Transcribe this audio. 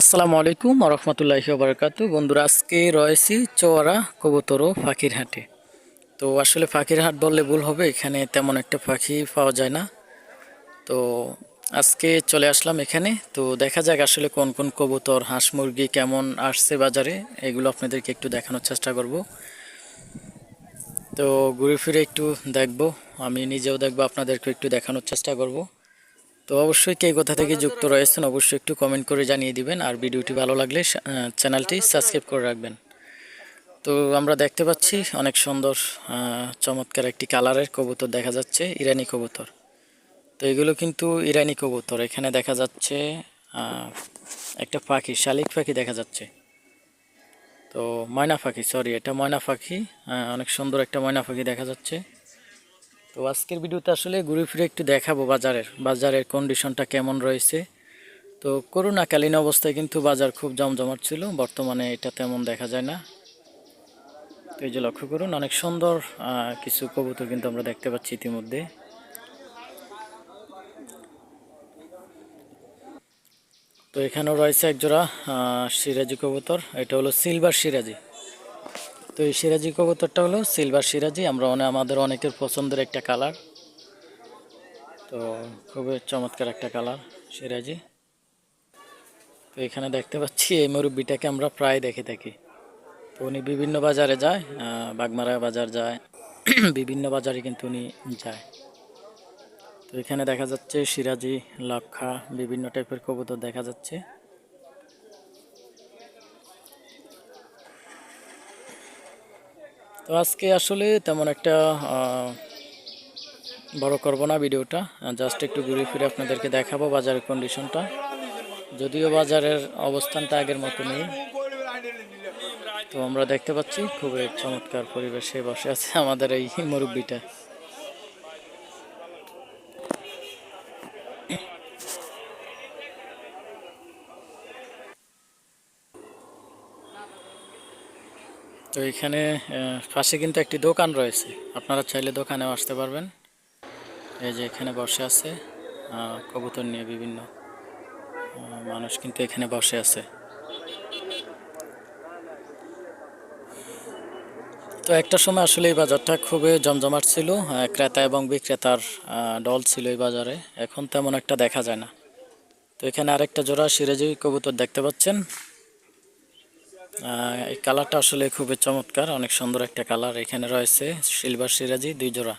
আসসালামু আলাইকুম রহমতুল্লাহি বারকাতু বন্ধুরা, আজকে রয়েছি চোয়ারা কবুতর ও পাখির হাটে। তো আসলে পাখির হাট বললে ভুল হবে, এখানে তেমন একটা পাখি পাওয়া যায় না। তো আজকে চলে আসলাম এখানে। তো দেখা যাক আসলে কোন কোন কবুতর, হাঁস মুরগি কেমন আসছে বাজারে, এগুলো আপনাদেরকে একটু দেখানোর চেষ্টা করব। তো ঘুরে ফিরে একটু দেখব, আমি নিজেও দেখব আপনাদেরকে একটু দেখানোর চেষ্টা করব। তো অবশ্যই কে কোথা থেকে যুক্ত রয়েছেন অবশ্যই একটু কমেন্ট করে জানিয়ে দিবেন। আর ভিডিওটি ভালো লাগলে চ্যানেলটি সাবস্ক্রাইব করে রাখবেন। তো আমরা দেখতে পাচ্ছি অনেক সুন্দর চমৎকার একটি কালারের কবুতর দেখা যাচ্ছে, ইরানি কবুতর। তো এগুলো কিন্তু ইরানি কবুতর। এখানে দেখা যাচ্ছে একটা পাখি, শালিক পাখি দেখা যাচ্ছে। তো ময়না পাখি সরি এটা ময়না পাখি অনেক সুন্দর একটা ময়না পাখি দেখা যাচ্ছে। তো আজকের ভিডিওতে আসলে ঘুরে ফিরে একটু দেখাবো বাজারের বাজারের কন্ডিশনটা কেমন রয়েছে। তো করোনাকালীন অবস্থায় কিন্তু বাজার খুব জমজমাট ছিল, বর্তমানে এটা তেমন দেখা যায় না। তো এই যে লক্ষ্য করুন, অনেক সুন্দর কিছু কবুতর কিন্তু আমরা দেখতে পাচ্ছি ইতিমধ্যে। তো এখানেও রয়েছে একজোড়া সিরাজি কবুতর, এটা হলো সিলভার সিরাজি। তো এই সিরাজি কবুতরটা হলো সিলভার সিরাজি। আমরা অনেক আমাদের অনেকের পছন্দের একটা কালার। তো খুবই চমৎকার একটা কালার সিরাজি। তো এখানে দেখতে পাচ্ছি এই মুরব্বিটাকে আমরা প্রায় দেখে থাকি। তো উনি বিভিন্ন বাজারে যায় বাগমারা বাজার যায়, বিভিন্ন বাজারে কিন্তু উনি যায়। তো এখানে দেখা যাচ্ছে সিরাজি, লক্ষা, বিভিন্ন টাইপের কবুতর দেখা যাচ্ছে। তো আজকে আসলে তেমন একটা বড় করব না ভিডিওটা। জাস্ট একটু ঘুরে ফিরে আপনাদেরকে দেখাবো বাজারের কন্ডিশনটা যদিও বাজারের অবস্থানটা আগের মতো নেই তো আমরা দেখতে পাচ্ছি খুবই চমৎকার পরিবেশে বসে আছে আমাদের এই মুরব্বিটা। তো এখানে পাশে কিন্তু একটি দোকান রয়েছে। আপনারা চাইলে দোকানেও আসতে পারবেন। এই যে এখানে বসে আছে কবুতর নিয়ে বিভিন্ন মানুষ কিন্তু এখানে বসে আছে। তো একটা সময় আসলে এই বাজারটা খুবই জমজমাট ছিল ক্রেতা এবং বিক্রেতার ডল ছিল এই বাজারে। এখন তেমন একটা দেখা যায় না। তো এখানে আরেকটা জোড়া সিরাজি কবুতর দেখতে পাচ্ছেন। এই কালারটা আসলে খুবই চমৎকার, অনেক সুন্দর একটা কালার এখানে রয়েছে, সিলভার সিরাজি, দুই জোড়া।